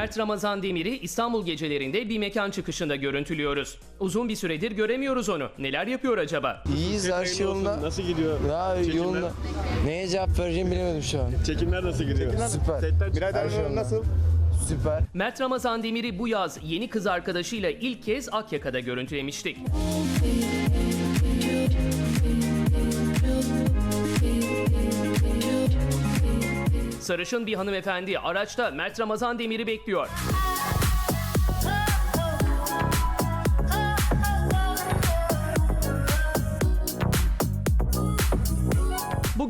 Mert Ramazan Demir'i İstanbul gecelerinde bir mekan çıkışında görüntülüyoruz. Uzun bir süredir göremiyoruz onu. Neler yapıyor acaba? İyiyiz her şey yolunda. Nasıl gidiyor? Ya çekimler? yolunda. Neye cevap vereceğimi bilemedim şu an. Çekimler nasıl gidiyor? Süper. Setler Birader şey nasıl? Süper. Mert Ramazan Demir'i bu yaz yeni kız arkadaşıyla ilk kez Akyaka'da görüntülemiştik. Sarışın bir hanımefendi araçta Mert Ramazan Demir'i bekliyor.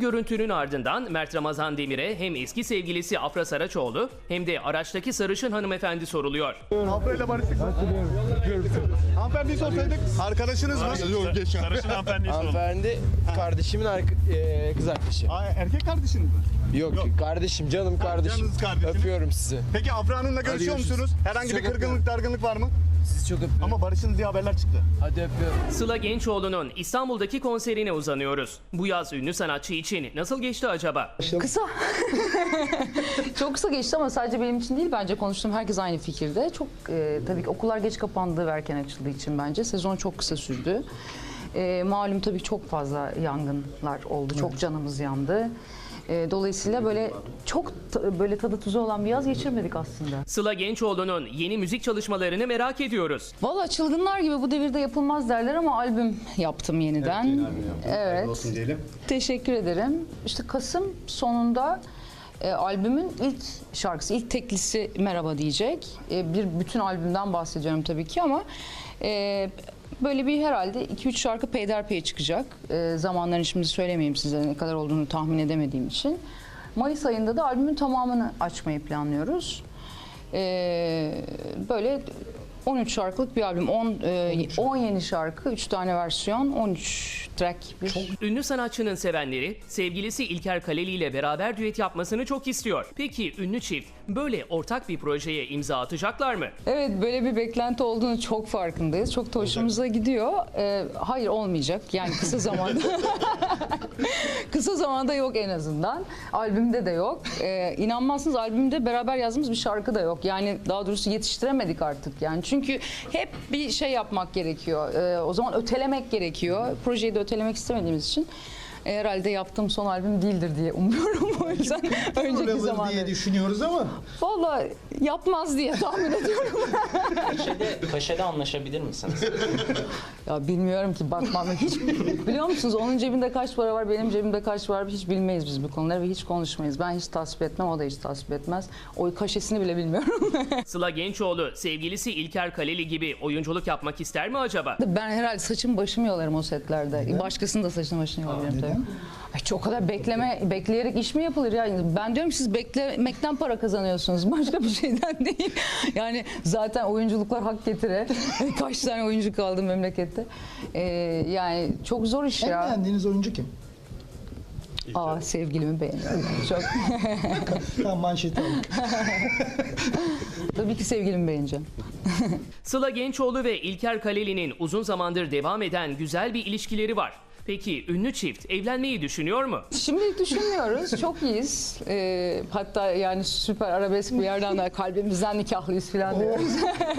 Bu görüntünün ardından Mert Ramazan Demir'e hem eski sevgilisi Afra Saraçoğlu hem de araçtaki sarışın hanımefendi soruluyor. Afra ile barıştık. Hanımefendiyi sorsaydık. Arkadaşınız mı? Yok geç. Sarışın hanımefendiyi soralım. Hanımefendi kardeşimin e, kız arkadaşı. Aa, erkek kardeşiniz mi? Yok, kardeşim canım kardeşim. canınız kardeşim. Öpüyorum sizi. Peki Afra Hanım'la görüşüyor görüşürüz. musunuz? Herhangi bir kırgınlık, dargınlık var mı? Sizi çok öpüyorum. Ama barışınız diye haberler çıktı. Hadi öpüyorum. Sıla Gençoğlu'nun İstanbul'daki konserine uzanıyoruz. Bu yaz ünlü sanatçı için nasıl geçti acaba? Kısa. çok kısa geçti ama sadece benim için değil bence konuştuğum herkes aynı fikirde. Çok e, tabii ki okullar geç kapandı ve erken açıldığı için bence sezon çok kısa sürdü. E, malum tabii çok fazla yangınlar oldu. Çok canımız yandı. E, dolayısıyla böyle çok böyle tadı tuzu olan bir yaz geçirmedik aslında. Sıla Gençoğlu'nun yeni müzik çalışmalarını merak ediyoruz. Valla çılgınlar gibi bu devirde yapılmaz derler ama albüm yaptım yeniden. Evet. Olsun diyelim. Teşekkür ederim. İşte Kasım sonunda e, albümün ilk şarkısı, ilk teklisi Merhaba diyecek. E, bir bütün albümden bahsediyorum tabii ki ama e, böyle bir herhalde 2-3 şarkı peyderpey çıkacak. E, zamanlarını şimdi söylemeyeyim size ne kadar olduğunu tahmin edemediğim için. Mayıs ayında da albümün tamamını açmayı planlıyoruz. E, böyle 13 şarkılık bir albüm. 10 e, 10 yeni şarkı, 3 tane versiyon, 13 track bir Ünlü sanatçının sevenleri sevgilisi İlker Kaleli ile beraber düet yapmasını çok istiyor. Peki ünlü çift böyle ortak bir projeye imza atacaklar mı? Evet böyle bir beklenti olduğunu çok farkındayız. Çok da hoşumuza gidiyor. Ee, hayır olmayacak. Yani kısa zamanda. kısa zamanda yok en azından. Albümde de yok. Ee, inanmazsınız albümde beraber yazdığımız bir şarkı da yok. Yani daha doğrusu yetiştiremedik artık. Yani çünkü hep bir şey yapmak gerekiyor. Ee, o zaman ötelemek gerekiyor. Projeyi de ötelemek istemediğimiz için. E, Herhalde yaptığım son albüm değildir diye umuyorum. O yüzden önceki zamanda. diye düşünüyoruz ama Vallahi yapmaz diye tahmin ediyorum. Kaşede, kaşede anlaşabilir misiniz? Ya bilmiyorum ki bakmam. Hiç biliyor musunuz onun cebinde kaç para var, benim cebimde kaç var hiç bilmeyiz biz bu konuları ve hiç konuşmayız. Ben hiç tasvip etmem, o da hiç tasvip etmez. O kaşesini bile bilmiyorum. Sıla Gençoğlu sevgilisi İlker Kaleli gibi oyunculuk yapmak ister mi acaba? ben herhalde saçım başımı yolarım o setlerde. Başkasının da saçını başını yolarım tabii. Ay çok kadar bekleme, bekleyerek iş mi yapılır ya? Ben diyorum ki siz beklemekten para kazanıyorsunuz. Başka bir şeyden değil. Yani zaten oyunculuklar hak getire. Kaç tane oyuncu kaldı memlekette. Ee, yani çok zor iş en ya. beğendiğiniz oyuncu kim? Aa sevgilimi beğeniyorum. Çok. Tam manşeti aldık. Tabii ki sevgilimi beğeneceğim. Sıla Gençoğlu ve İlker Kaleli'nin uzun zamandır devam eden güzel bir ilişkileri var. Peki ünlü çift evlenmeyi düşünüyor mu? Şimdilik düşünmüyoruz. Çok iyiyiz. Ee, hatta yani süper arabesk bir yerden de kalbimizden nikahlıyız falan diyoruz.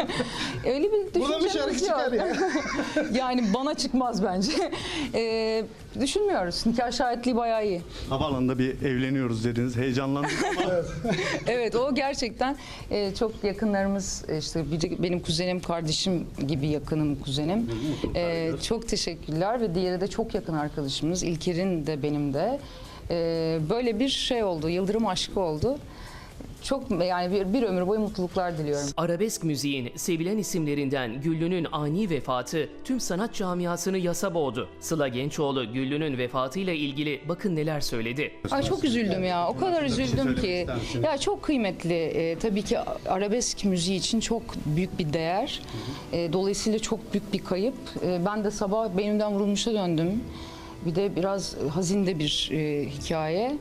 Öyle bir Buna bir şarkı düşüncemiz çıkar yok. ya. yani bana çıkmaz bence. Ee, düşünmüyoruz. Nikah şahitliği bayağı iyi. Havaalanında bir evleniyoruz dediniz. Heyecanlandım ama Evet o gerçekten e, çok yakınlarımız e, işte biri benim kuzenim kardeşim gibi yakınım kuzenim. E, çok teşekkürler ve diğeri de çok yakın arkadaşımız. İlker'in de benim de. E, böyle bir şey oldu. Yıldırım aşkı oldu. Çok yani bir, bir ömür boyu mutluluklar diliyorum. Arabesk müziğin sevilen isimlerinden Güllü'nün ani vefatı tüm sanat camiasını yasa boğdu. Sıla Gençoğlu Güllü'nün vefatıyla ilgili bakın neler söyledi. Ay çok üzüldüm ya. O kadar üzüldüm ki. Ya çok kıymetli. Ee, tabii ki arabesk müziği için çok büyük bir değer. Ee, dolayısıyla çok büyük bir kayıp. Ee, ben de sabah benimden vurulmuşa döndüm. Bir de biraz hazin de bir e, hikaye.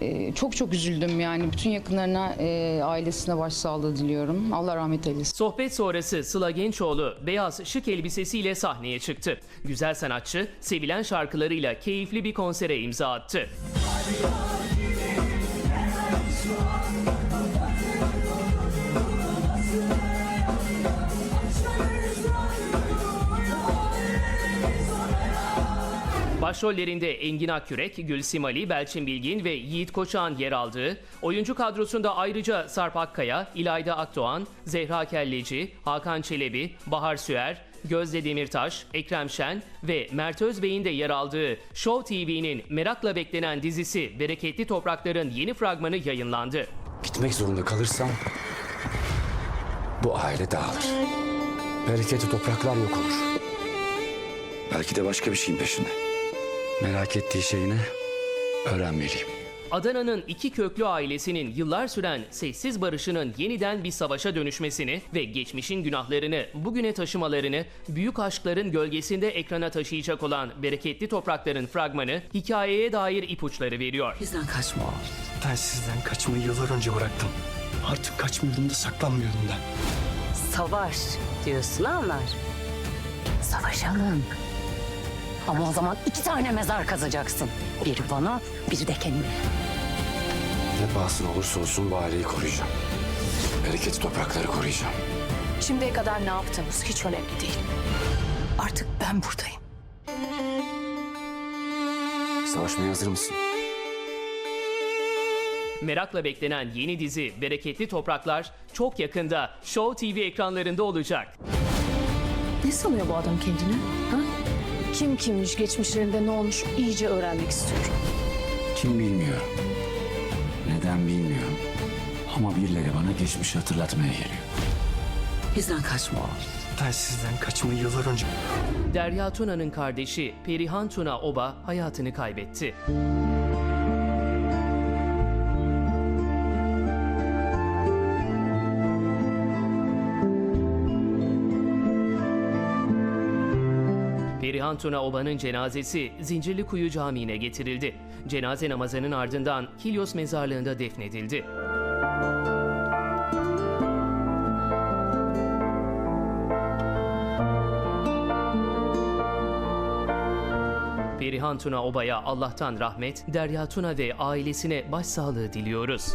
Ee, çok çok üzüldüm yani. Bütün yakınlarına, e, ailesine başsağlığı diliyorum. Allah rahmet eylesin. Sohbet sonrası Sıla Gençoğlu beyaz şık elbisesiyle sahneye çıktı. Güzel sanatçı sevilen şarkılarıyla keyifli bir konsere imza attı. Başrollerinde Engin Akkürek, Gülsim Ali, Belçin Bilgin ve Yiğit Koçak'ın yer aldığı, oyuncu kadrosunda ayrıca Sarp Akkaya, İlayda Akdoğan, Zehra Kelleci, Hakan Çelebi, Bahar Süer, Gözde Demirtaş, Ekrem Şen ve Mert Özbey'in de yer aldığı Show TV'nin merakla beklenen dizisi Bereketli Topraklar'ın yeni fragmanı yayınlandı. Gitmek zorunda kalırsam bu aile dağılır. Bereketli topraklar yok olur. Belki de başka bir şeyin peşinde. Merak ettiği şey ne? Öğrenmeliyim. Adana'nın iki köklü ailesinin yıllar süren sessiz barışının yeniden bir savaşa dönüşmesini ve geçmişin günahlarını bugüne taşımalarını büyük aşkların gölgesinde ekrana taşıyacak olan Bereketli Toprakların fragmanı hikayeye dair ipuçları veriyor. Bizden kaçma oğlum. Ben sizden kaçmayı yıllar önce bıraktım. Artık kaçmıyorum da saklanmıyorum da. Savaş diyorsun anlar. Savaşalım. Ama o zaman iki tane mezar kazacaksın. Biri bana, biri de kendine. Ne pahasına olursa olsun bu aileyi koruyacağım. Bereketli toprakları koruyacağım. Şimdiye kadar ne yaptığımız hiç önemli değil. Artık ben buradayım. Savaşmaya hazır mısın? Merakla beklenen yeni dizi Bereketli Topraklar çok yakında Show TV ekranlarında olacak. Ne sanıyor bu adam kendini? Kim kimmiş, geçmişlerinde ne olmuş iyice öğrenmek istiyorum. Kim bilmiyor. Neden bilmiyorum. Ama birileri bana geçmişi hatırlatmaya geliyor. Bizden kaçma oğlum. Ben sizden kaçmayı yıllar önce... Derya Tuna'nın kardeşi Perihan Tuna Oba hayatını kaybetti. Perihan Tuna Oba'nın cenazesi Zincirlikuyu Camii'ne getirildi. Cenaze namazının ardından Kilyos mezarlığında defnedildi. Perihan Tuna Oba'ya Allah'tan rahmet, Derya Tuna ve ailesine başsağlığı diliyoruz.